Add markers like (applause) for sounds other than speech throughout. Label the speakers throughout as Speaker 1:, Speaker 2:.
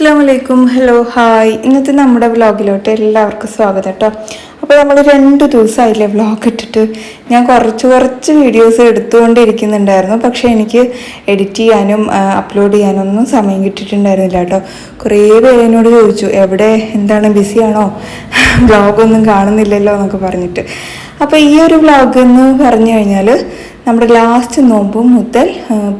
Speaker 1: അസ്സാം വലൈക്കും hello hi ഇന്നത്തെ നമ്മുടെ വ്ളോഗിലോട്ട് എല്ലാവർക്കും സ്വാഗതം കേട്ടോ. അപ്പോൾ നമ്മൾ രണ്ട് ദിവസമായില്ലേ വ്ളോഗ് ഇട്ടിട്ട്. ഞാൻ കുറച്ച് കുറച്ച് വീഡിയോസ് എടുത്തുകൊണ്ടിരിക്കുന്നുണ്ടായിരുന്നു. പക്ഷേ എനിക്ക് എഡിറ്റ് ചെയ്യാനും അപ്ലോഡ് ചെയ്യാനും ഒന്നും സമയം കിട്ടിയിട്ടുണ്ടായിരുന്നില്ല കേട്ടോ. കുറേ പേര് എന്നോട് ചോദിച്ചു എവിടെ? എന്താണ്? ബിസിയാണോ (laughs) വ്ളോഗൊന്നും കാണുന്നില്ലല്ലോ എന്നൊക്കെ പറഞ്ഞിട്ട്. അപ്പോൾ ഈ ഒരു വ്ളോഗ് എന്ന് പറഞ്ഞു കഴിഞ്ഞാൽ നമ്മുടെ ലാസ്റ്റ് നോമ്പും മുതൽ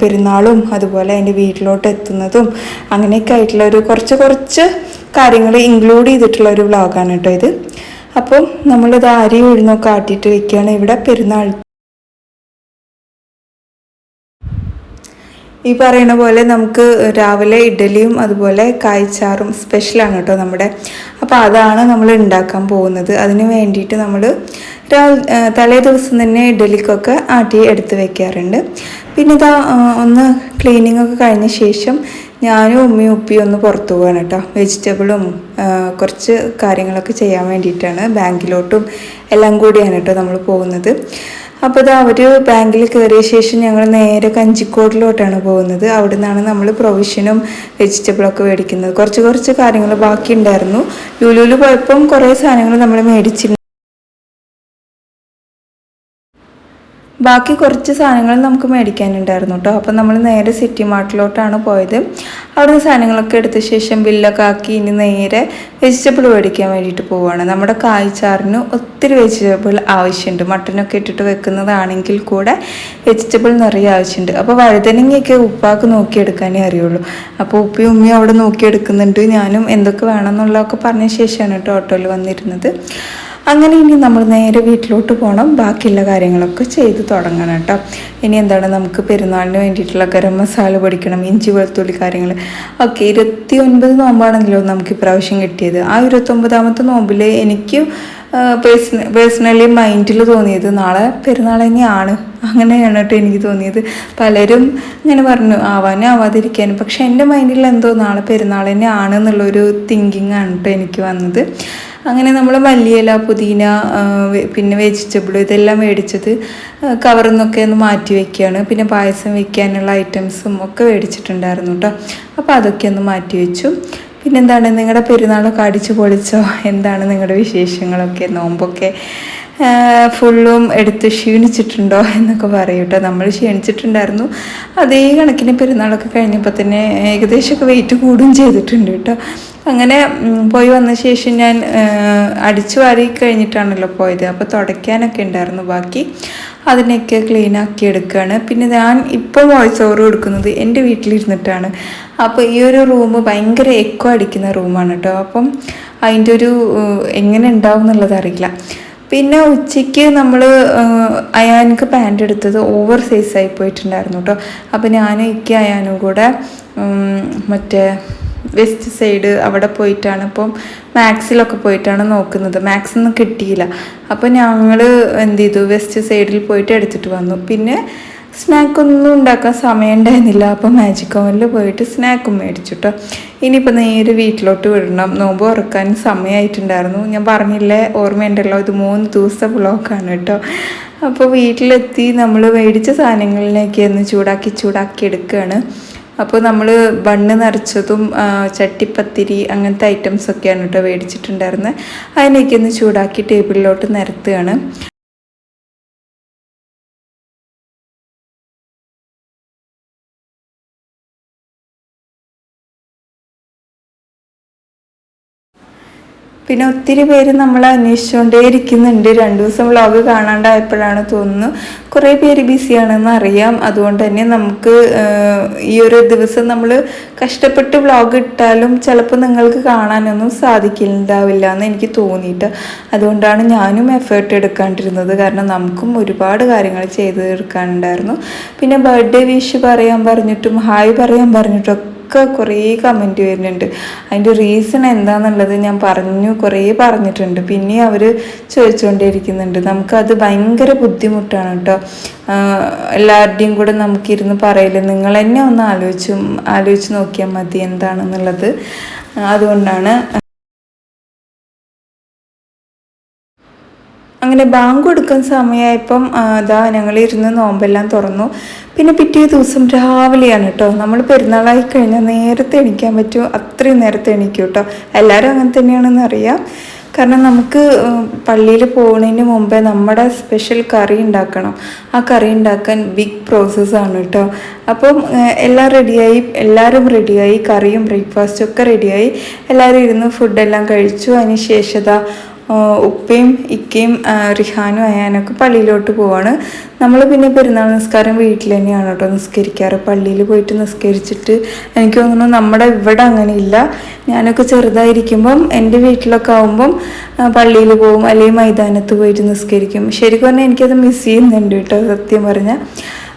Speaker 1: പെരുന്നാളും അതുപോലെ എന്റെ വീട്ടിലോട്ട് എത്തുന്നതും അങ്ങനെയൊക്കെ ആയിട്ടുള്ള ഒരു കുറച്ച് കുറച്ച് കാര്യങ്ങൾ ഇൻക്ലൂഡ് ചെയ്തിട്ടുള്ള ഒരു വ്ളോഗാണ് കേട്ടോ ഇത്. അപ്പം നമ്മളിത് അരി ഉഴുന്നൊക്കെ ആട്ടിയിട്ട് വെക്കുകയാണ്. ഇവിടെ പെരുന്നാൾ ഈ പറയുന്ന പോലെ നമുക്ക് രാവിലെ ഇഡലിയും അതുപോലെ കായ്ച്ചാറും സ്പെഷ്യലാണ് കേട്ടോ നമ്മുടെ. അപ്പോൾ അതാണ് നമ്മൾ ഉണ്ടാക്കാൻ പോകുന്നത്. അതിന് വേണ്ടിയിട്ട് നമ്മൾ രാവിലെ തലേ ദിവസം തന്നെ ഇഡലിക്കൊക്കെ ആട്ടി എടുത്ത് വെക്കാറുണ്ട്. പിന്നെ ഇതാ ഒന്ന് ക്ലീനിങ് ഒക്കെ കഴിഞ്ഞ ശേഷം ഞാനും ഉമ്മയും ഉപ്പിയും ഒന്ന് പുറത്തു പോവാണ് കേട്ടോ വെജിറ്റബിളും കുറച്ച് കാര്യങ്ങളൊക്കെ ചെയ്യാൻ വേണ്ടിയിട്ടാണ് ബാങ്കിലോട്ടും എല്ലാം കൂടിയാണ് കേട്ടോ നമ്മൾ പോകുന്നത്. അപ്പോൾ ഇതാ അവർ ബാങ്കിൽ കയറിയ ശേഷം ഞങ്ങൾ നേരെ കഞ്ചിക്കോടിലോട്ടാണ് പോകുന്നത്. അവിടെ നിന്നാണ് നമ്മൾ പ്രൊവിഷനും വെജിറ്റബിളൊക്കെ മേടിക്കുന്നത്. കുറച്ച് കുറച്ച് കാര്യങ്ങൾ ബാക്കിയുണ്ടായിരുന്നു. ലുലുലു പോയപ്പം കുറേ സാധനങ്ങൾ നമ്മൾ മേടിച്ചിരുന്നു. ബാക്കി കുറച്ച് സാധനങ്ങൾ നമുക്ക് മേടിക്കാനുണ്ടായിരുന്നു കേട്ടോ. അപ്പം നമ്മൾ നേരെ സിറ്റി മാർട്ടിലോട്ടാണ് പോയത്. അവിടെ നിന്ന് സാധനങ്ങളൊക്കെ എടുത്ത ശേഷം ബില്ലൊക്കെ ആക്കി ഇനി നേരെ വെജിറ്റബിൾ മേടിക്കാൻ വേണ്ടിയിട്ട് പോവുകയാണ് നമ്മുടെ കായ്ച്ചാറിന് ഒത്തിരി വെജിറ്റബിൾ ആവശ്യമുണ്ട്. മട്ടനൊക്കെ ഇട്ടിട്ട് വെക്കുന്നതാണെങ്കിൽ കൂടെ വെജിറ്റബിൾ നിറയെ ആവശ്യമുണ്ട്. അപ്പോൾ വഴുതനങ്ങയൊക്കെ ഉപ്പാക്ക് നോക്കിയെടുക്കാനേ അറിയുള്ളൂ. അപ്പോൾ ഉപ്പയും ഉമ്മയും അവിടെ നോക്കിയെടുക്കുന്നുണ്ട്. ഞാനും എന്തൊക്കെ വേണമെന്നുള്ളതൊക്കെ പറഞ്ഞ ശേഷമാണ് കേട്ടോ ഓട്ടോയിൽ വന്നിരുന്നത്. അങ്ങനെ ഇനി നമ്മൾ നേരെ വീട്ടിലോട്ട് പോകണം ബാക്കിയുള്ള കാര്യങ്ങളൊക്കെ ചെയ്ത് തുടങ്ങണം കേട്ടോ. ഇനി എന്താണ് നമുക്ക് പെരുന്നാളിന് വേണ്ടിയിട്ടുള്ള ഗരം മസാല പൊടിക്കണം ഇഞ്ചി വെളുത്തുള്ളി കാര്യങ്ങൾ ഓക്കെ ഇരുപത്തി ഒൻപത് നോമ്പാണെങ്കിലോ നമുക്ക് ഇപ്രാവശ്യം കിട്ടിയത്. ആ ഇരുപത്തൊമ്പതാമത്തെ നോമ്പിൽ എനിക്ക് പേഴ്സണ പേഴ്സണലി മൈൻഡിൽ തോന്നിയത് നാളെ പെരുന്നാൾ തന്നെയാണ്. അങ്ങനെയാണ് കേട്ടോ എനിക്ക് തോന്നിയത്. പലരും ഇങ്ങനെ പറഞ്ഞു ആവാനും ആവാതിരിക്കാനും. പക്ഷെ എന്റെ മൈൻഡിൽ എന്തോ നാളെ പെരുന്നാൾ തന്നെയാണ് എന്നുള്ളൊരു തിങ്കിങ് ആണ് കേട്ടോ എനിക്ക് വന്നത്. അങ്ങനെ നമ്മൾ മല്ലിയില പുതിന പിന്നെ വെജിറ്റബിൾ ഇതെല്ലാം മേടിച്ചത് കവറിൽ നിന്നൊക്കെ ഒന്ന് മാറ്റി വെക്കുകയാണ് പിന്നെ പായസം വെക്കാനുള്ള ഐറ്റംസും ഒക്കെ മേടിച്ചിട്ടുണ്ടായിരുന്നു കേട്ടോ അപ്പോൾ അതൊക്കെ ഒന്ന് മാറ്റി വെച്ചു. പിന്നെന്താണ് നിങ്ങളുടെ പെരുന്നാളൊക്കെ അടിച്ചു പൊളിച്ചോ എന്താണ് നിങ്ങളുടെ വിശേഷങ്ങളൊക്കെ? നോമ്പൊക്കെ ഫുള്ളും എടുത്ത് ക്ഷീണിച്ചിട്ടുണ്ടോ എന്നൊക്കെ പറയും കേട്ടോ നമ്മൾ ക്ഷീണിച്ചിട്ടുണ്ടായിരുന്നു. അതേ കണക്കിന് പെരുന്നാളൊക്കെ കഴിഞ്ഞപ്പോൾ തന്നെ ഏകദേശമൊക്കെ വെയിറ്റ് കൂടും ചെയ്തിട്ടുണ്ട് കേട്ടോ. അങ്ങനെ പോയി വന്ന ശേഷം ഞാൻ അടിച്ചു വാരി കഴിഞ്ഞിട്ടാണല്ലോ പോയത്. അപ്പോൾ തുടയ്ക്കാനൊക്കെ ഉണ്ടായിരുന്നു ബാക്കി. അതിനെയൊക്കെ ക്ലീൻ ആക്കി എടുക്കുകയാണ് പിന്നെ ഞാൻ ഇപ്പോൾ വോയിസ് ഓവർ കൊടുക്കുന്നത് എന്റെ വീട്ടിലിരുന്നിട്ടാണ്. അപ്പോൾ ഈ ഒരു റൂം ഭയങ്കര എക്കോ അടിക്കുന്ന റൂമാണ് കേട്ടോ. അപ്പം അതിന്റെ ഒരു എങ്ങനെ ഉണ്ടാവും എന്നുള്ളത് അറിയില്ല. പിന്നെ ഉച്ചയ്ക്ക് നമ്മൾ അയാനക്ക് പാന്റ് എടുത്തത് ഓവർ സൈസ് ആയി പോയിട്ടുണ്ടായിരുന്നു കേട്ടോ അപ്പോൾ ഞാൻ ഇക്ക് അയാനും കൂടെ മറ്റേ വെസ്റ്റ് സൈഡ് അവിടെ പോയിട്ടാണ് ഇപ്പം മാക്സിലൊക്കെ പോയിട്ടാണ് നോക്കുന്നത്. മാക്സ് ഒന്നും കിട്ടിയില്ല. അപ്പോൾ ഞങ്ങൾ എന്ത് ചെയ്തു? വെസ്റ്റ് സൈഡിൽ പോയിട്ട് എടുത്തിട്ട് വന്നു. പിന്നെ സ്നാക്കൊന്നും ഉണ്ടാക്കാൻ സമയം ഉണ്ടായിരുന്നില്ല അപ്പോൾ മാജിക് ഓവനിൽ പോയിട്ട് സ്നാക്കും മേടിച്ചു കേട്ടോ ഇനിയിപ്പോൾ നേരെ വീട്ടിലോട്ട് വിടണം. നോമ്പ് ഉറക്കാൻ സമയമായിട്ടുണ്ടായിരുന്നു ഞാൻ പറഞ്ഞില്ലേ ഓർമ്മയുണ്ടല്ലോ ഇത് മൂന്ന് ദിവസത്തെ ബ്ലോക്കാണ് കേട്ടോ അപ്പോൾ വീട്ടിലെത്തി നമ്മൾ മേടിച്ച സാധനങ്ങളിലേക്ക് ഒന്ന് ചൂടാക്കി ചൂടാക്കി എടുക്കുകയാണ് അപ്പോൾ നമ്മൾ ബണ്ണ് നിറച്ചതും ചട്ടിപ്പത്തിരി അങ്ങനത്തെ ഐറ്റംസൊക്കെയാണ് കേട്ടോ മേടിച്ചിട്ടുണ്ടായിരുന്നത് അതിനൊക്കെ ഒന്ന് ചൂടാക്കി ടേബിളിലോട്ട് നിരത്തുകയാണ്. പിന്നെ ഒത്തിരി പേര് നമ്മൾ അന്വേഷിച്ചുകൊണ്ടേ ഇരിക്കുന്നുണ്ട് രണ്ടു ദിവസം വ്ളോഗ് കാണാണ്ടായപ്പോഴാണ് തോന്നുന്നു. കുറേ പേര് ബിസിയാണെന്ന് അറിയാം. അതുകൊണ്ട് തന്നെ നമുക്ക് ഈ ഒരു ദിവസം നമ്മൾ കഷ്ടപ്പെട്ട് വ്ളോഗ് ഇട്ടാലും ചിലപ്പോൾ നിങ്ങൾക്ക് കാണാനൊന്നും സാധിക്കുന്നുണ്ടാവില്ല എന്ന് എനിക്ക് തോന്നിയിട്ട്. അതുകൊണ്ടാണ് ഞാനും എഫേർട്ട് എടുക്കാണ്ടിരുന്നത്. കാരണം നമുക്കും ഒരുപാട് കാര്യങ്ങൾ ചെയ്ത് തീർക്കാനുണ്ടായിരുന്നു. പിന്നെ ബർത്ത്ഡേ വിഷ് പറയാൻ പറഞ്ഞിട്ടും ഹായ് പറയാൻ പറഞ്ഞിട്ടും ഒക്കെ കുറേ കമന്റ് വരുന്നുണ്ട്. അതിന്റെ റീസൺ എന്താണെന്നുള്ളത് ഞാൻ പറഞ്ഞു കുറേ പറഞ്ഞിട്ടുണ്ട്. പിന്നെ അവർ ചോദിച്ചുകൊണ്ടേയിരിക്കുന്നുണ്ട് നമുക്കത് ഭയങ്കര ബുദ്ധിമുട്ടാണ് കേട്ടോ. എല്ലാവരുടെയും കൂടെ നമുക്കിരുന്ന് പറയില്ല നിങ്ങൾ തന്നെ ഒന്ന് ആലോചിച്ചും ആലോചിച്ച് നോക്കിയാൽ മതി എന്താണെന്നുള്ളത്. അതുകൊണ്ടാണ് അങ്ങനെ ബാങ്ക് കൊടുക്കുന്ന സമയമായപ്പം അതാ ഞങ്ങൾ ഇരുന്ന് നോമ്പെല്ലാം തുറന്നു. പിന്നെ പിറ്റേ ദിവസം രാവിലെയാണ് കേട്ടോ നമ്മൾ പെരുന്നാളായി കഴിഞ്ഞാൽ നേരത്തെ എണീക്കാൻ പറ്റുമോ അത്രയും നേരത്തെ എണീക്കും കേട്ടോ എല്ലാവരും അങ്ങനെ തന്നെയാണെന്ന് അറിയാം. കാരണം നമുക്ക് പള്ളിയിൽ പോകുന്നതിന് മുമ്പേ നമ്മുടെ സ്പെഷ്യൽ കറി ഉണ്ടാക്കണം. ആ കറി ഉണ്ടാക്കാൻ ബിഗ് പ്രോസസ്സാണ് കേട്ടോ അപ്പം എല്ലാം റെഡിയായി എല്ലാവരും റെഡിയായി കറിയും ബ്രേക്ക്ഫാസ്റ്റും ഒക്കെ റെഡിയായി എല്ലാവരും ഇരുന്ന് ഫുഡെല്ലാം കഴിച്ചു. അതിന് ശേഷത ഉപ്പയും ഇക്കയും റിഹാനും അയാനൊക്കെ പള്ളിയിലോട്ട് പോവാണ്. നമ്മൾ പിന്നെ പെരുന്നാൾ നിസ്കാരം വീട്ടിൽ തന്നെയാണ് കേട്ടോ നിസ്കരിക്കാറ്. പള്ളിയിൽ പോയിട്ട് നിസ്കരിച്ചിട്ട് എനിക്ക് തോന്നുന്നു നമ്മുടെ ഇവിടെ അങ്ങനെ ഇല്ല ഞാനൊക്കെ ചെറുതായിരിക്കുമ്പം എന്റെ വീട്ടിലൊക്കെ ആവുമ്പം പള്ളിയിൽ പോവും അല്ലെങ്കിൽ മൈതാനത്ത് പോയിട്ട് നിസ്കരിക്കും. ശരിക്കും പറഞ്ഞാൽ എനിക്കത് മിസ് ചെയ്യുന്നുണ്ട് കേട്ടോ സത്യം പറഞ്ഞാൽ.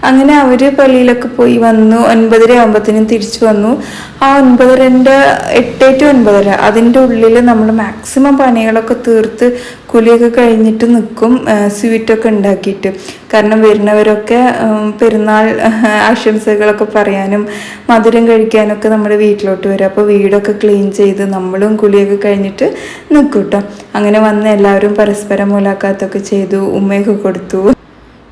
Speaker 1: അങ്ങനെ അവർ പള്ളിയിലൊക്കെ പോയി വന്നു. ഒൻപതര ആകുമ്പോഴത്തേനും തിരിച്ചു വന്നു. ആ ഒൻപതരന്റെ എട്ട് ടു ഒൻപതര അതിന്റെ ഉള്ളിൽ നമ്മൾ മാക്സിമം പണികളൊക്കെ തീർത്ത് കുലിയൊക്കെ കഴിഞ്ഞിട്ട് നിൽക്കും സ്വീറ്റൊക്കെ ഉണ്ടാക്കിയിട്ട്. കാരണം വരുന്നവരൊക്കെ പെരുന്നാൾ (laughs) ആശംസകളൊക്കെ പറയാനും മധുരം കഴിക്കാനൊക്കെ നമ്മുടെ വീട്ടിലോട്ട് വരും. അപ്പോൾ വീടൊക്കെ ക്ലീൻ ചെയ്ത് നമ്മളും കുളിയൊക്കെ കഴിഞ്ഞിട്ട് നിൽക്കും കേട്ടോ അങ്ങനെ വന്ന് എല്ലാവരും പരസ്പരം മുലാഖാത്തൊക്കെ ചെയ്തു ഉമ്മയൊക്കെ കൊടുത്തു.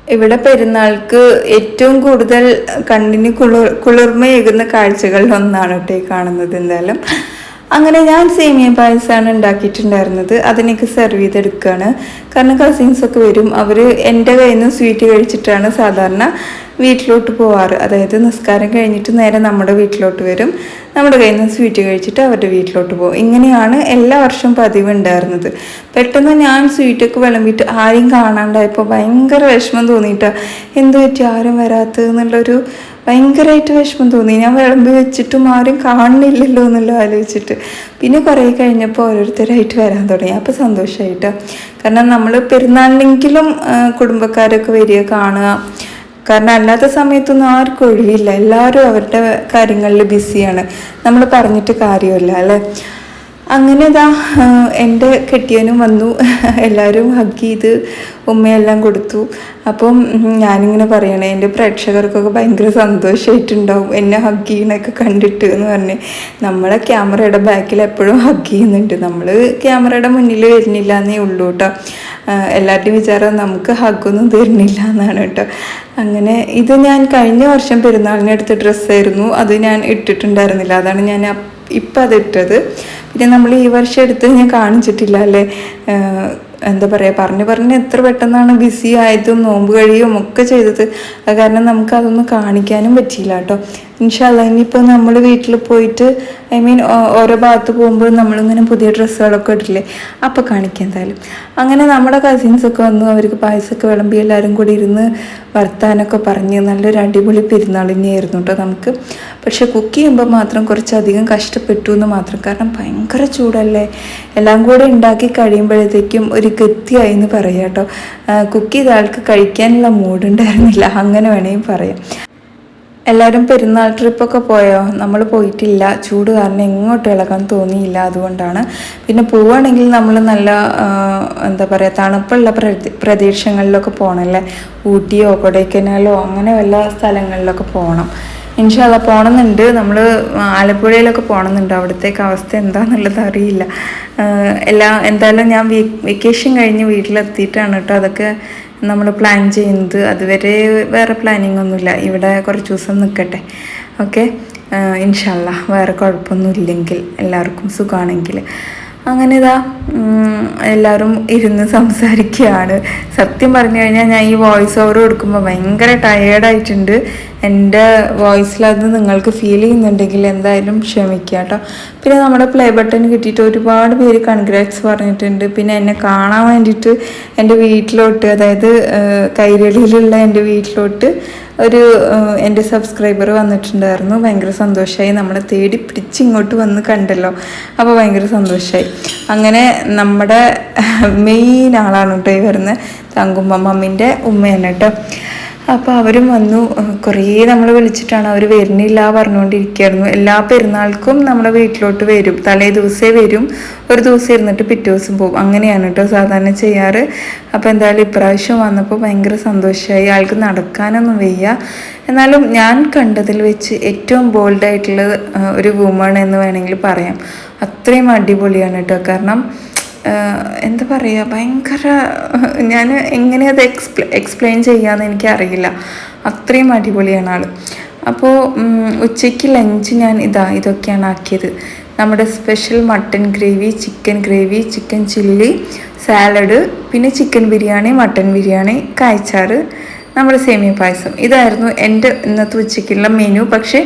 Speaker 1: ഇവിടെ പെരുന്നാൾക്ക് ഏറ്റവും കൂടുതൽ കണ്ണിന് കുളിർ കുളിർമയേകുന്ന കാഴ്ചകളിൽ ഒന്നാണ് കേട്ടോ കാണുന്നത് എന്തായാലും. അങ്ങനെ ഞാൻ സേമിയ പായസമാണ് ഉണ്ടാക്കിയിട്ടുണ്ടായിരുന്നത്. അതിനൊക്കെ സെർവ് ചെയ്തെടുക്കുകയാണ് കാരണം കസിൻസൊക്കെ വരും. അവർ എന്റെ കയ്യിൽ നിന്ന് സ്വീറ്റ് കഴിച്ചിട്ടാണ് സാധാരണ വീട്ടിലോട്ട് പോവാറ്. അതായത് നിസ്കാരം കഴിഞ്ഞിട്ട് നേരെ നമ്മുടെ വീട്ടിലോട്ട് വരും. നമ്മുടെ കയ്യിൽ നിന്ന് സ്വീറ്റ് കഴിച്ചിട്ട് അവരുടെ വീട്ടിലോട്ട് പോകും. ഇങ്ങനെയാണ് എല്ലാ വർഷവും പതിവ് ഉണ്ടായിരുന്നത്. പെട്ടെന്ന് ഞാൻ സ്വീറ്റൊക്കെ വിളമ്പിയിട്ട് ആരെയും കാണാണ്ടായപ്പോൾ ഭയങ്കര വിഷമം തോന്നിയിട്ടാണ് എന്ത് പറ്റി? ആരും വരാത്തത് എന്നുള്ളൊരു ഭയങ്കരമായിട്ട് വിഷമം തോന്നി. ഞാൻ വിളമ്പി വെച്ചിട്ടും ആരും കാണുന്നില്ലല്ലോ എന്നുള്ള ആലോചിച്ചിട്ട്. പിന്നെ കുറേ കഴിഞ്ഞപ്പോൾ ഓരോരുത്തരായിട്ട് വരാൻ തുടങ്ങി. അപ്പോൾ സന്തോഷമായിട്ട് കാരണം നമ്മൾ പെരുന്നാളിനെങ്കിലും കുടുംബക്കാരൊക്കെ വരിക കാണുക. കാരണം അല്ലാത്ത സമയത്തൊന്നും ആർക്കും ഒഴിവില്ല. എല്ലാവരും അവരുടെ കാര്യങ്ങളിൽ ബിസിയാണ്. നമ്മൾ പറഞ്ഞിട്ട് കാര്യമില്ല അല്ലേ? അങ്ങനെ ഇതാ എന്റെ കെട്ടിയനും വന്നു. എല്ലാവരും ഹഗ് ചെയ്ത് ഉമ്മയെല്ലാം കൊടുത്തു. അപ്പം ഞാനിങ്ങനെ പറയണേ എന്റെ പ്രേക്ഷകർക്കൊക്കെ ഭയങ്കര സന്തോഷമായിട്ടുണ്ടാവും എന്നെ ഹഗ് ചെയ്യണൊക്കെ കണ്ടിട്ട് എന്ന് പറഞ്ഞ്. നമ്മളെ ക്യാമറയുടെ ബാക്കിൽ എപ്പോഴും ഹഗ് ചെയ്യുന്നുണ്ട്. നമ്മൾ ക്യാമറയുടെ മുന്നിൽ വരുന്നില്ല എന്നേ ഉള്ളൂ കേട്ടോ എല്ലാവരുടെയും വിചാരം നമുക്ക് ഹഗ്ഗൊന്നും തരുന്നില്ല എന്നാണ് കേട്ടോ അങ്ങനെ ഇത് ഞാൻ കഴിഞ്ഞ വർഷം പെരുന്നാളിനെടുത്ത ഡ്രസ്സായിരുന്നു അത് ഞാൻ ഇട്ടിട്ടുണ്ടായിരുന്നില്ല. അതാണ് ഞാൻ ഇപ്പം അത് ഇട്ടത് പിന്നെ നമ്മൾ ഈ വർഷം എടുത്ത് ഞാൻ കാണിച്ചിട്ടില്ല അല്ലേ? എന്താ പറയുക പറഞ്ഞു പറഞ്ഞ് എത്ര പെട്ടെന്നാണ് ബിസി ആയതും നോമ്പ് കഴിയും ഒക്കെ ചെയ്തത്. അത് കാരണം നമുക്ക് അതൊന്നും കാണിക്കാനും പറ്റിയില്ല കേട്ടോ. ഇൻഷാല്ല ഇനിയിപ്പോൾ നമ്മൾ വീട്ടിൽ പോയിട്ട് ഐ മീൻ ഓരോ ഭാഗത്ത് പോകുമ്പോൾ നമ്മളിങ്ങനെ പുതിയ ഡ്രസ്സുകളൊക്കെ ഇട്ടില്ലേ അപ്പോൾ കാണിക്കാം എന്തായാലും. അങ്ങനെ നമ്മുടെ കസിൻസൊക്കെ വന്നു അവർക്ക് പായസമൊക്കെ വിളമ്പി എല്ലാവരും കൂടി ഇരുന്ന് വർത്താനൊക്കെ പറഞ്ഞ് നല്ലൊരു അടിപൊളി പെരുന്നാൾ തന്നെയായിരുന്നു കേട്ടോ നമുക്ക്. പക്ഷേ കുക്ക് ചെയ്യുമ്പോൾ മാത്രം കുറച്ചധികം കഷ്ടപ്പെട്ടു എന്ന് മാത്രം. കാരണം ഭയങ്കര ചൂടല്ലേ? എല്ലാം കൂടെ ഉണ്ടാക്കി കഴിയുമ്പോഴത്തേക്കും ഒരു ഗത്തിയായി എന്ന് പറയാം കേട്ടോ കുക്ക് ചെയ്ത ആൾക്ക് കഴിക്കാനുള്ള മൂഡുണ്ടായിരുന്നില്ല അങ്ങനെ വേണമെങ്കിൽ പറയാം. എല്ലാവരും പെരുന്നാൾ ട്രിപ്പൊക്കെ പോയോ? നമ്മൾ പോയിട്ടില്ല. ചൂട് കാരണം എങ്ങോട്ട് ഇളകാൻ തോന്നിയില്ല അതുകൊണ്ടാണ്. പിന്നെ പോവുകയാണെങ്കിൽ നമ്മൾ നല്ല എന്താ പറയുക തണുപ്പുള്ള പ്രദേശങ്ങളിലൊക്കെ പോകണമല്ലേ ഊട്ടിയോ കൊടൈക്കനാലോ അങ്ങനെ വല്ല സ്ഥലങ്ങളിലൊക്കെ പോകണം ഇൻഷാല്ല പോകണമെന്നുണ്ട് നമ്മൾ ആലപ്പുഴയിലൊക്കെ പോകണമെന്നുണ്ട് അവിടത്തേക്ക് അവസ്ഥ എന്താണെന്നുള്ളത് അറിയില്ല. എല്ലാ എന്തായാലും ഞാൻ വെക്കേഷൻ കഴിഞ്ഞ് വീട്ടിലെത്തിയിട്ടാണ് കേട്ടോ. അതൊക്കെ നമ്മൾ പ്ലാൻ ചെയ്യുന്നത് അതുവരെ വേറെ പ്ലാനിങ് ഒന്നുമില്ല. ഇവിടെ കുറച്ച് ദിവസം നിൽക്കട്ടെ ഓക്കെ ഇൻഷല്ല വേറെ കുഴപ്പമൊന്നും ഇല്ലെങ്കിൽ എല്ലാവർക്കും സുഖമാണെങ്കിൽ. അങ്ങനെ ഇതാ എല്ലാവരും ഇരുന്ന് സംസാരിക്കുകയാണ് സത്യം പറഞ്ഞു കഴിഞ്ഞാൽ ഞാൻ ഈ വോയിസ് ഓവർ കൊടുക്കുമ്പോൾ ഭയങ്കര ടയേർഡായിട്ടുണ്ട് എന്റെ വോയിസിലത് നിങ്ങൾക്ക് ഫീൽ ചെയ്യുന്നുണ്ടെങ്കിൽ എന്തായാലും ക്ഷമിക്കുക കേട്ടോ. പിന്നെ നമ്മുടെ പ്ലേ ബട്ടൺ കിട്ടിയിട്ട് ഒരുപാട് പേര് കൺഗ്രാറ്റ്സ് പറഞ്ഞിട്ടുണ്ട്. പിന്നെ എന്നെ കാണാൻ വേണ്ടിയിട്ട് എന്റെ വീട്ടിലോട്ട് അതായത് കൈരളിയിലുള്ള എന്റെ വീട്ടിലോട്ട് ഒരു എന്റെ സബ്സ്ക്രൈബർ വന്നിട്ടുണ്ടായിരുന്നു. ഭയങ്കര സന്തോഷമായി നമ്മളെ തേടി പിടിച്ച് ഇങ്ങോട്ട് വന്ന് കണ്ടല്ലോ. അപ്പോൾ ഭയങ്കര സന്തോഷമായി അങ്ങനെ നമ്മുടെ മെയിൻ ആളാണ് കേട്ടോ ഈ വരുന്നത്. തങ്കുമ്മ മമ്മിന്റെ ഉമ്മയാണ് കേട്ടോ. അപ്പോൾ അവരും വന്നു. കുറേ നമ്മൾ വിളിച്ചിട്ടാണ് അവർ വരുന്നില്ല പറഞ്ഞുകൊണ്ടിരിക്കുകയായിരുന്നു എല്ലാ പെരുന്നാൾക്കും നമ്മുടെ വീട്ടിലോട്ട് വരും. തലേ ദിവസമേ വരും. ഒരു ദിവസം ഇരുന്നിട്ട് പിറ്റേ ദിവസം പോകും. അങ്ങനെയാണ് കേട്ടോ സാധാരണ ചെയ്യാറ്. അപ്പോൾ എന്തായാലും ഇപ്രാവശ്യം വന്നപ്പോൾ ഭയങ്കര സന്തോഷമായി ആൾക്ക് നടക്കാനൊന്നും വയ്യ. എന്നാലും ഞാൻ കണ്ടതിൽ വെച്ച് ഏറ്റവും ബോൾഡായിട്ടുള്ള ഒരു വുമൺ എന്ന് വേണമെങ്കിൽ പറയാം. അത്രയും അടിപൊളിയാണ് കേട്ടോ കാരണം എന്താ പറയുക ഭയങ്കര ഞാൻ എങ്ങനെ അത് എക്സ്പ്ലെ എക്സ്പ്ലെയിൻ ചെയ്യാമെന്ന് എനിക്കറിയില്ല. അത്രയും അടിപൊളിയാണ് ആൾ അപ്പോൾ ഉച്ചയ്ക്ക് ലഞ്ച് ഞാൻ ഇതാ ഇതൊക്കെയാണ് ആക്കിയത്. നമ്മുടെ special mutton gravy chicken gravy chicken chilli salad പിന്നെ ചിക്കൻ ബിരിയാണി മട്ടൻ ബിരിയാണി കായ്ച്ചാറ് നമ്മുടെ സേമിയ പായസം. ഇതായിരുന്നു എന്റെ ഇന്നത്തെ ഉച്ചയ്ക്കുള്ള മെനു പക്ഷേ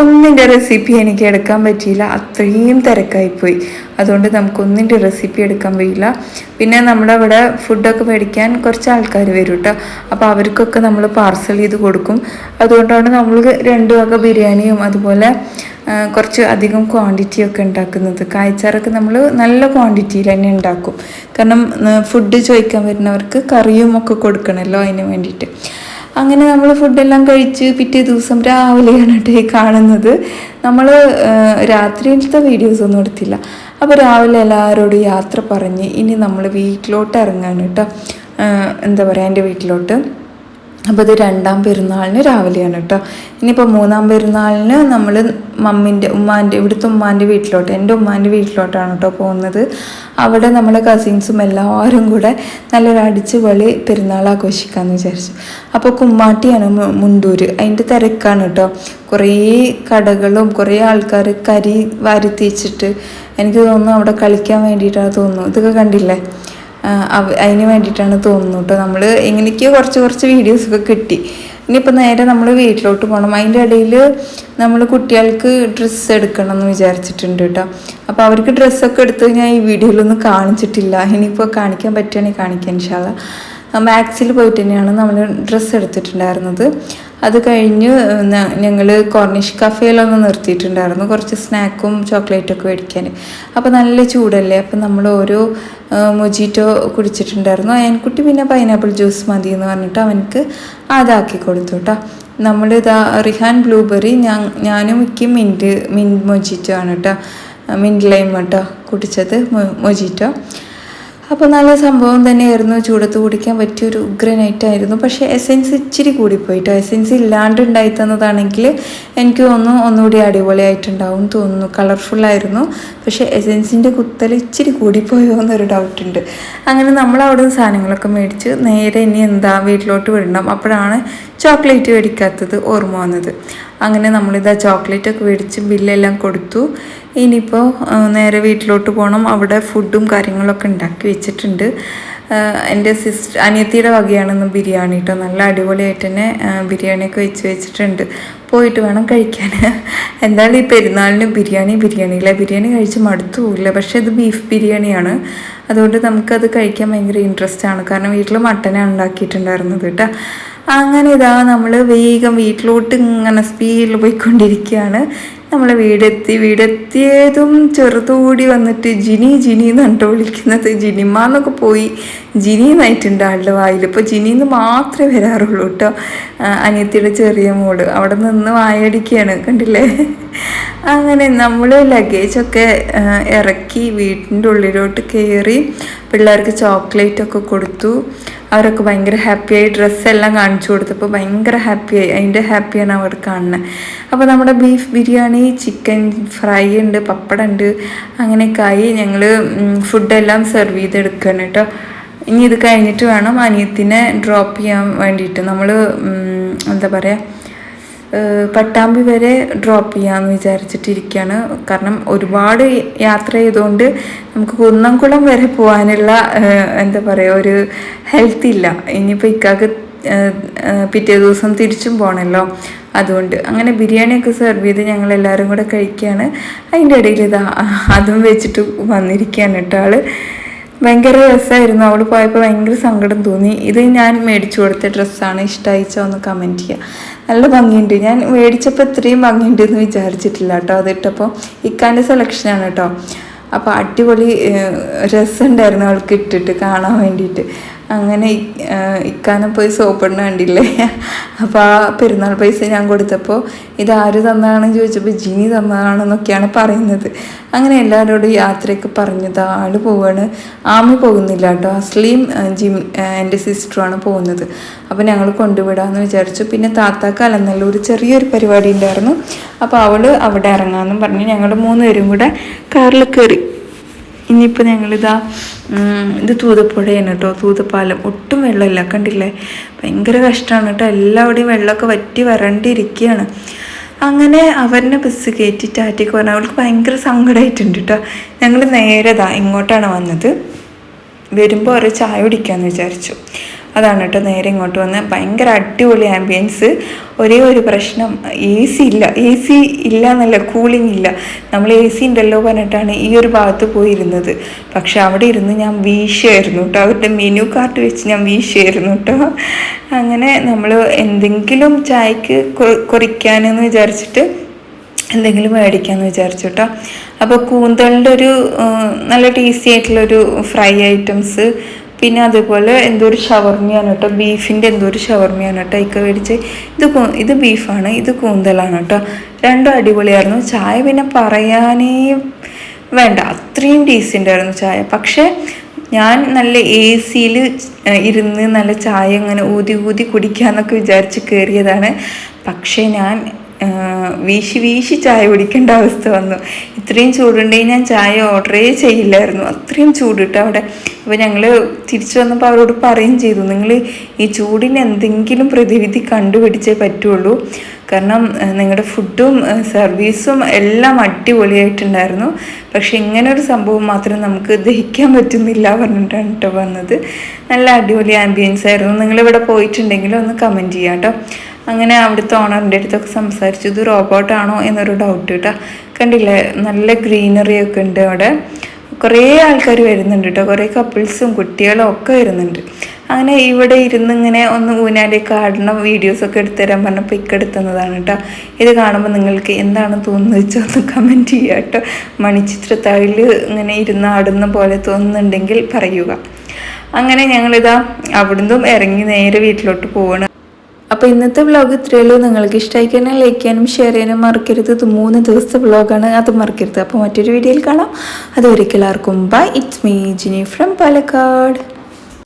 Speaker 1: ഒന്നിന്റെ റെസിപ്പി എനിക്ക് എടുക്കാൻ പറ്റിയില്ല. അത്രയും തിരക്കായിപ്പോയി. അതുകൊണ്ട് നമുക്കൊന്നിന്റെ റെസിപ്പി എടുക്കാൻ പറ്റിയില്ല പിന്നെ നമ്മുടെ ഇവിടെ ഫുഡൊക്കെ മേടിക്കാൻ കുറച്ച് ആൾക്കാർ വരും കേട്ടോ അപ്പോൾ അവർക്കൊക്കെ നമ്മൾ പാർസൽ ചെയ്ത് കൊടുക്കും. അതുകൊണ്ടാണ് നമ്മൾ രണ്ട് വക ബിരിയാണിയും അതുപോലെ കുറച്ച് അധികം ക്വാണ്ടിറ്റി ഒക്കെ ഉണ്ടാക്കുന്നത്. കായ്ച്ചാറൊക്കെ നമ്മൾ നല്ല ക്വാണ്ടിറ്റിയിൽ തന്നെ ഉണ്ടാക്കും. കാരണം ഫുഡ് ചോദിക്കാൻ വരുന്നവർക്ക് കറിയും ഒക്കെ കൊടുക്കണമല്ലോ അതിന് വേണ്ടിയിട്ട്. അങ്ങനെ നമ്മൾ ഫുഡെല്ലാം കഴിച്ച് പിറ്റേ ദിവസം രാവിലെയാണ് കേട്ടോ കാണുന്നത്. നമ്മൾ രാത്രിയിലത്തെ വീഡിയോസ് ഒന്നും എടുത്തില്ല. അപ്പോൾ രാവിലെ എല്ലാവരോടും യാത്ര പറഞ്ഞ് ഇനി നമ്മൾ വീട്ടിലോട്ട് ഇറങ്ങാണ് കേട്ടോ എന്താ പറയുക എന്റെ വീട്ടിലോട്ട്. അപ്പോൾ ഇത് രണ്ടാം പെരുന്നാളിന് രാവിലെയാണ് കേട്ടോ ഇനിയിപ്പോൾ മൂന്നാം പെരുന്നാളിന് നമ്മൾ മമ്മിന്റെ ഉമ്മാന്റെ ഇവിടുത്തെ ഉമ്മാന്റെ വീട്ടിലോട്ട് എന്റെ ഉമ്മാന്റെ വീട്ടിലോട്ടാണ് കേട്ടോ പോകുന്നത്. അവിടെ നമ്മളെ കസിൻസും എല്ലാവരും കൂടെ നല്ലൊരു അടിച്ച് പൊളി പെരുന്നാൾ ആഘോഷിക്കാമെന്ന് വിചാരിച്ചു. അപ്പോൾ കുമ്മാട്ടിയാണ് മുണ്ടൂര്. അതിന്റെ തിരക്കാണ് കേട്ടോ കുറേ കടകളും കുറേ ആൾക്കാർ കരി വാരി എനിക്ക് തോന്നുന്നു അവിടെ കളിക്കാൻ വേണ്ടിയിട്ടാണ് തോന്നുന്നു. ഇതൊക്കെ കണ്ടില്ലേ? അതിന് വേണ്ടിയിട്ടാണ് തോന്നുന്നു കേട്ടോ നമ്മൾ എങ്ങനെയൊക്കെയോ കുറച്ച് കുറച്ച് വീഡിയോസൊക്കെ കിട്ടി. ഇനിയിപ്പോൾ നേരെ നമ്മൾ വീട്ടിലോട്ട് പോകണം അതിന്റെ ഇടയിൽ നമ്മൾ കുട്ടികൾക്ക് ഡ്രസ്സ് എടുക്കണം എന്ന് വിചാരിച്ചിട്ടുണ്ട് കേട്ടോ അപ്പോൾ അവർക്ക് ഡ്രസ്സൊക്കെ എടുത്ത് ഞാൻ ഈ വീഡിയോയിലൊന്നും കാണിച്ചിട്ടില്ല. ഇനിയിപ്പോൾ കാണിക്കാൻ പറ്റുകയാണെങ്കിൽ കാണിക്കാൻ ഇൻഷാല്ല മാക്സിൽ പോയിട്ട് തന്നെയാണ് നമ്മൾ ഡ്രസ്സ് എടുത്തിട്ടുണ്ടായിരുന്നത്. അത് കഴിഞ്ഞ് ഞങ്ങൾ കോർണിഷ് കഫേയിലൊന്ന് നിർത്തിയിട്ടുണ്ടായിരുന്നു. കുറച്ച് സ്നാക്കും ചോക്ലേറ്റൊക്കെ മേടിക്കാൻ. അപ്പോൾ നല്ല ചൂടല്ലേ? അപ്പോൾ നമ്മൾ ഓരോ മൊജീറ്റോ കുടിച്ചിട്ടുണ്ടായിരുന്നു. അയൻകുട്ടി പിന്നെ പൈനാപ്പിൾ ജ്യൂസ് മതി എന്ന് പറഞ്ഞിട്ട് അവനക്ക് അതാക്കി കൊടുത്തു കേട്ടോ നമ്മളിതാ റിഹാൻ ബ്ലൂബെറി ഞാൻ ഞാനും മിക്ക മിന്റ് മിന്റ് മൊജിറ്റോ ആണ് കേട്ടോ മിന്റ് ലൈം കേട്ടോ കുടിച്ചത് മൊജിറ്റോ. അപ്പോൾ നല്ല സംഭവം തന്നെയായിരുന്നു. ചൂടത്ത് കുടിക്കാൻ പറ്റിയൊരു ഉഗ്രനൈറ്റായിരുന്നു പക്ഷേ എസെൻസ് ഇച്ചിരി കൂടിപ്പോയിട്ടോ. എസെൻസ് ഇല്ലാണ്ട് ഉണ്ടായി തന്നതാണെങ്കിൽ എനിക്ക് തോന്നുന്നു ഒന്നുകൂടി അടിപൊളിയായിട്ടുണ്ടാവും തോന്നുന്നു. കളർഫുള്ളായിരുന്നു പക്ഷേ എസെൻസിന്റെ കുത്തൽ ഇച്ചിരി കൂടിപ്പോയോ എന്നൊരു ഡൗട്ടുണ്ട് അങ്ങനെ നമ്മൾ അവിടെ നിന്ന് സാധനങ്ങളൊക്കെ മേടിച്ച് നേരെ ഇനി എന്താ വീട്ടിലോട്ട് വിടണം. അപ്പോഴാണ് ചോക്ലേറ്റ് മേടിക്കാത്തത് ഓർമ്മ വന്നത്. അങ്ങനെ നമ്മളിതാ ചോക്ലേറ്റ് ഒക്കെ മേടിച്ച് ബില്ലെല്ലാം കൊടുത്തു. ഇനിയിപ്പോൾ നേരെ വീട്ടിലോട്ട് പോകണം അവിടെ ഫുഡും കാര്യങ്ങളൊക്കെ ഉണ്ടാക്കി വെച്ചിട്ടുണ്ട്. എന്റെ സിസ്റ്റർ അനിയത്തിയുടെ വകയാണെന്ന് ബിരിയാണി കേട്ടോ നല്ല അടിപൊളിയായിട്ട് തന്നെ ബിരിയാണിയൊക്കെ വെച്ച് വെച്ചിട്ടുണ്ട്. പോയിട്ട് വേണം കഴിക്കാൻ. (laughs) എന്തായാലും ഈ പെരുന്നാളിന് ബിരിയാണി ബിരിയാണി ഇല്ല ബിരിയാണി കഴിച്ച് മടുത്തു പോകില്ല പക്ഷേ ഇത് ബീഫ് ബിരിയാണിയാണ്. അതുകൊണ്ട് നമുക്കത് കഴിക്കാൻ ഭയങ്കര ഇൻട്രസ്റ്റ് ആണ്. കാരണം വീട്ടിൽ മട്ടനാണ് ഉണ്ടാക്കിയിട്ടുണ്ടായിരുന്നത് കേട്ടോ അങ്ങനെ ഇതാ നമ്മൾ വേഗം വീട്ടിലോട്ട് ഇങ്ങനെ സ്പീഡിൽ പോയിക്കൊണ്ടിരിക്കുകയാണ് നമ്മൾ വീടെത്തി വീടെത്തിയതും ചെറുതോടി വന്നിട്ട് ജിനി ജിനി എന്നിട്ട് വിളിക്കുന്നത് ജിനിമ എന്നൊക്കെ പോയി. ജിനി എന്നായിട്ടുണ്ട് ആളുടെ വായിൽ ഇപ്പോൾ ജിനി എന്ന് മാത്രമേ വരാറുള്ളൂ കേട്ടോ അനിയത്തിയുടെ ചെറിയ മോൾ. അവിടെ നിന്ന് വായടിക്കുകയാണ് കണ്ടില്ലേ? അങ്ങനെ നമ്മൾ ലഗേജൊക്കെ ഇറക്കി വീട്ടിന്റെ ഉള്ളിലോട്ട് കയറി പിള്ളേർക്ക് ചോക്ലേറ്റൊക്കെ കൊടുത്തു. അവരൊക്കെ ഭയങ്കര ഹാപ്പിയായി ഡ്രസ്സെല്ലാം കാണിച്ചു കൊടുത്തപ്പോൾ ഭയങ്കര ഹാപ്പിയായി അതിന്റെ ഹാപ്പിയാണ് അവർ കാണുന്നത് അപ്പോൾ നമ്മുടെ ബീഫ് ബിരിയാണി ചിക്കൻ ഫ്രൈ ഉണ്ട് പപ്പടം ഉണ്ട് അങ്ങനെയൊക്കെ ആയി ഞങ്ങൾ ഫുഡെല്ലാം സെർവ് ചെയ്തെടുക്കണം കേട്ടോ. ഇനി ഇത് കഴിഞ്ഞിട്ട് വേണം അനിയത്തിനെ ഡ്രോപ്പ് ചെയ്യാൻ വേണ്ടിയിട്ട്. നമ്മൾ എന്താ പറയുക പട്ടാമ്പി വരെ ഡ്രോപ്പ് ചെയ്യാമെന്ന് വിചാരിച്ചിട്ടിരിക്കുകയാണ് കാരണം ഒരുപാട് യാത്ര ചെയ്തുകൊണ്ട് നമുക്ക് കുന്നംകുളം വരെ പോകാനുള്ള എന്താ പറയുക ഒരു ഹെൽത്ത് ഇല്ല. ഇനിയിപ്പോൾ ഇക്കാക്ക് പിറ്റേ ദിവസം തിരിച്ചും പോകണമല്ലോ അതുകൊണ്ട് അങ്ങനെ ബിരിയാണിയൊക്കെ സെർവ് ചെയ്ത് ഞങ്ങൾ എല്ലാവരും കൂടെ കഴിക്കുകയാണ് അതിന്റെ ഇടയിൽ ഇതാ അതും വെച്ചിട്ട് വന്നിരിക്കുകയാണ് കേട്ടോ ആൾ ഭയങ്കര രസമായിരുന്നു അവൾ പോയപ്പോൾ ഭയങ്കര സങ്കടം തോന്നി. ഇത് ഞാൻ മേടിച്ചു കൊടുത്ത ഡ്രസ്സാണ്. ഇഷ്ടമായിച്ച ഒന്ന് കമന്റ് ചെയ്യുക നല്ല ഭംഗിയുണ്ട്. ഞാൻ മേടിച്ചപ്പോൾ ഇത്രയും ഭംഗിയുണ്ട് എന്ന് വിചാരിച്ചിട്ടില്ല കേട്ടോ. അതിട്ടപ്പോൾ ഇക്കാന്റെ സെലക്ഷനാണ് കേട്ടോ. അപ്പോൾ അടിപൊളി രസമുണ്ടായിരുന്നു അവൾക്ക് ഇട്ടിട്ട് കാണാൻ വേണ്ടിയിട്ട്. അങ്ങനെ ഇക്കാനെ പോയി സോപ്പിടണ കണ്ടില്ലേ? അപ്പോൾ ആ പെരുന്നാൾ പൈസ ഞാൻ കൊടുത്തപ്പോൾ ഇത് ആര് തന്നതാണെന്ന് ചോദിച്ചപ്പോൾ ജിനി തന്നതാണെന്നൊക്കെയാണ് പറയുന്നത്. അങ്ങനെ എല്ലാവരോടും യാത്രയൊക്കെ പറഞ്ഞത് ആൾ പോവാണ്. ആമി പോകുന്നില്ല കേട്ടോ. അസ്ലീം ജിം എന്റെ സിസ്റ്ററുമാണ് പോകുന്നത്. അപ്പോൾ ഞങ്ങൾ കൊണ്ടുവിടാമെന്ന് വിചാരിച്ചു. പിന്നെ താത്താക്ക് അലനല്ലൂർ ചെറിയൊരു പരിപാടി ഉണ്ടായിരുന്നു. അപ്പോൾ അവൾ അവിടെ ഇറങ്ങാമെന്നും പറഞ്ഞ് ഞങ്ങൾ മൂന്നുപേരും കൂടെ കാറിൽ കയറി ഇനിയിപ്പോൾ ഞങ്ങളിതാ ഇത് തൂതപ്പുഴയാണ് കേട്ടോ തൂതപ്പാലം. ഒട്ടും വെള്ളമില്ല കണ്ടില്ലേ? ഭയങ്കര കഷ്ടമാണ് കേട്ടോ. എല്ലാവിടെയും വെള്ളമൊക്കെ വറ്റി വരണ്ടിരിക്കുകയാണ് അങ്ങനെ അവരുടെ ബസ് കയറ്റി ടാറ്റയ്ക്ക് പറഞ്ഞാൽ അവൾക്ക് ഭയങ്കര സങ്കടമായിട്ടുണ്ട് കേട്ടോ. ഞങ്ങൾ നേരെ ദാ ഇങ്ങോട്ടാണ് വന്നത്. വരുമ്പോൾ ഒരു ചായ കുടിക്കാമെന്ന് വിചാരിച്ചു. അതാണ് കേട്ടോ നേരെ ഇങ്ങോട്ട് വന്ന്. ഭയങ്കര അടിപൊളി ആംബിയൻസ് ഒരേ ഒരു പ്രശ്നം. എ സി ഇല്ല. എ സി ഇല്ല എന്നല്ല കൂളിംഗ് ഇല്ല. നമ്മൾ എ സി ഉണ്ടല്ലോ പറഞ്ഞിട്ടാണ് ഈ ഒരു ഭാഗത്ത് പോയിരുന്നത്. പക്ഷെ അവിടെ ഇരുന്ന് ഞാൻ വീശായിരുന്നു കേട്ടോ. അവരുടെ മെനു കാർട്ട് വെച്ച് ഞാൻ വീശായിരുന്നു കേട്ടോ. അങ്ങനെ നമ്മൾ എന്തെങ്കിലും ചായക്ക് കുറിക്കാനെന്ന് വിചാരിച്ചിട്ട് എന്തെങ്കിലും മേടിക്കാമെന്ന് വിചാരിച്ചു കേട്ടോ. അപ്പോൾ കൂന്തളിന്റെ ഒരു നല്ല ടേസ്റ്റി ആയിട്ടുള്ളൊരു ഫ്രൈ ഐറ്റംസ് പിന്നെ അതുപോലെ എന്തോ ഒരു ഷവർമിയാണ് കേട്ടോ. ബീഫിന്റെ എന്തോ ഒരു ഷവർമിയാണ് കേട്ടോ ഇക്ക മേടിച്ച്. ഇത് ഇത് ബീഫാണ് ഇത് കൂന്തലാണ് കേട്ടോ. രണ്ടും അടിപൊളിയായിരുന്നു. ചായ പിന്നെ പറയാനേ വേണ്ട. അത്രയും ടേസ്റ്റി ആയിരുന്നു ചായ. പക്ഷേ ഞാൻ നല്ല എ സിയിൽ ഇരുന്ന് നല്ല ചായ അങ്ങനെ ഊതി ഊതി കുടിക്കാമെന്നൊക്കെ വിചാരിച്ച് കയറിയതാണ് പക്ഷേ ഞാൻ വീശി വീശി ചായ കുടിക്കേണ്ട അവസ്ഥ വന്നു. ഇത്രയും ചൂടുണ്ടെങ്കിൽ ഞാൻ ചായ ഓർഡറേ ചെയ്യില്ലായിരുന്നു. അത്രയും ചൂട് കേട്ടോ അവിടെ. അപ്പോൾ ഞങ്ങൾ തിരിച്ചു വന്നപ്പോൾ അവരോട് പറയുകയും ചെയ്തു. നിങ്ങൾ ഈ ചൂടിന് എന്തെങ്കിലും പ്രതിവിധി കണ്ടുപിടിച്ചേ പറ്റുള്ളൂ. കാരണം നിങ്ങളുടെ ഫുഡും സർവീസും എല്ലാം അടിപൊളിയായിട്ടുണ്ടായിരുന്നു. പക്ഷെ ഇങ്ങനെ ഒരു സംഭവം മാത്രം നമുക്ക് ദഹിക്കാൻ പറ്റുന്നില്ല പറഞ്ഞിട്ടാണ് കേട്ടോ വന്നത്. നല്ല അടിപൊളി ആംബിയൻസ് ആയിരുന്നു. നിങ്ങളിവിടെ പോയിട്ടുണ്ടെങ്കിൽ ഒന്ന് കമന്റ് ചെയ്യാം കേട്ടോ. അങ്ങനെ അവിടുത്തെ ഓണറിന്റെ അടുത്തൊക്കെ സംസാരിച്ചു. ഇത് റോബോട്ടാണോ എന്നൊരു ഡൗട്ട് കേട്ടോ കണ്ടില്ലേ? നല്ല ഗ്രീനറി ഒക്കെ ഉണ്ട് അവിടെ. കുറേ ആൾക്കാർ വരുന്നുണ്ട് കേട്ടോ കുറേ കപ്പിൾസും കുട്ടികളും ഒക്കെ വരുന്നുണ്ട്. അങ്ങനെ ഇവിടെ ഇരുന്ന് ഇങ്ങനെ ഒന്ന് ഊനാന്റെ കാടണം വീഡിയോസൊക്കെ എടുത്തു തരാൻ പറഞ്ഞപ്പോൾ ഇക്ക എടുത്തുന്നതാണ് കേട്ടോ ഇത് കാണുമ്പോൾ നിങ്ങൾക്ക് എന്താണ് തോന്നുന്നത് വെച്ചാൽ ഒന്ന് കമന്റ് ചെയ്യുക കേട്ടോ മണിച്ചിത്രത്താഴിൽ ഇങ്ങനെ ഇരുന്ന് ആടുന്ന പോലെ തോന്നുന്നുണ്ടെങ്കിൽ പറയുക. അങ്ങനെ ഞങ്ങളിതാ അവിടുന്ന് ഇറങ്ങി നേരെ വീട്ടിലോട്ട് പോവാണ്. അപ്പോൾ ഇന്നത്തെ വ്ലോഗ് ഇത്രയേ ഉള്ളൂ. നിങ്ങൾക്ക് ഇഷ്ടമായിക്കാനും ലൈക്ക് ചെയ്യാനും ഷെയർ ചെയ്യാനും മറക്കരുത്. ഇത് മൂന്ന് ദിവസത്തെ വ്ലോഗാണ് അത് മറക്കരുത്. അപ്പോൾ മറ്റൊരു വീഡിയോയിൽ കാണാം. അതുവരെയ്ക്കും എല്ലാവർക്കും bye it's me Jini from Palakkad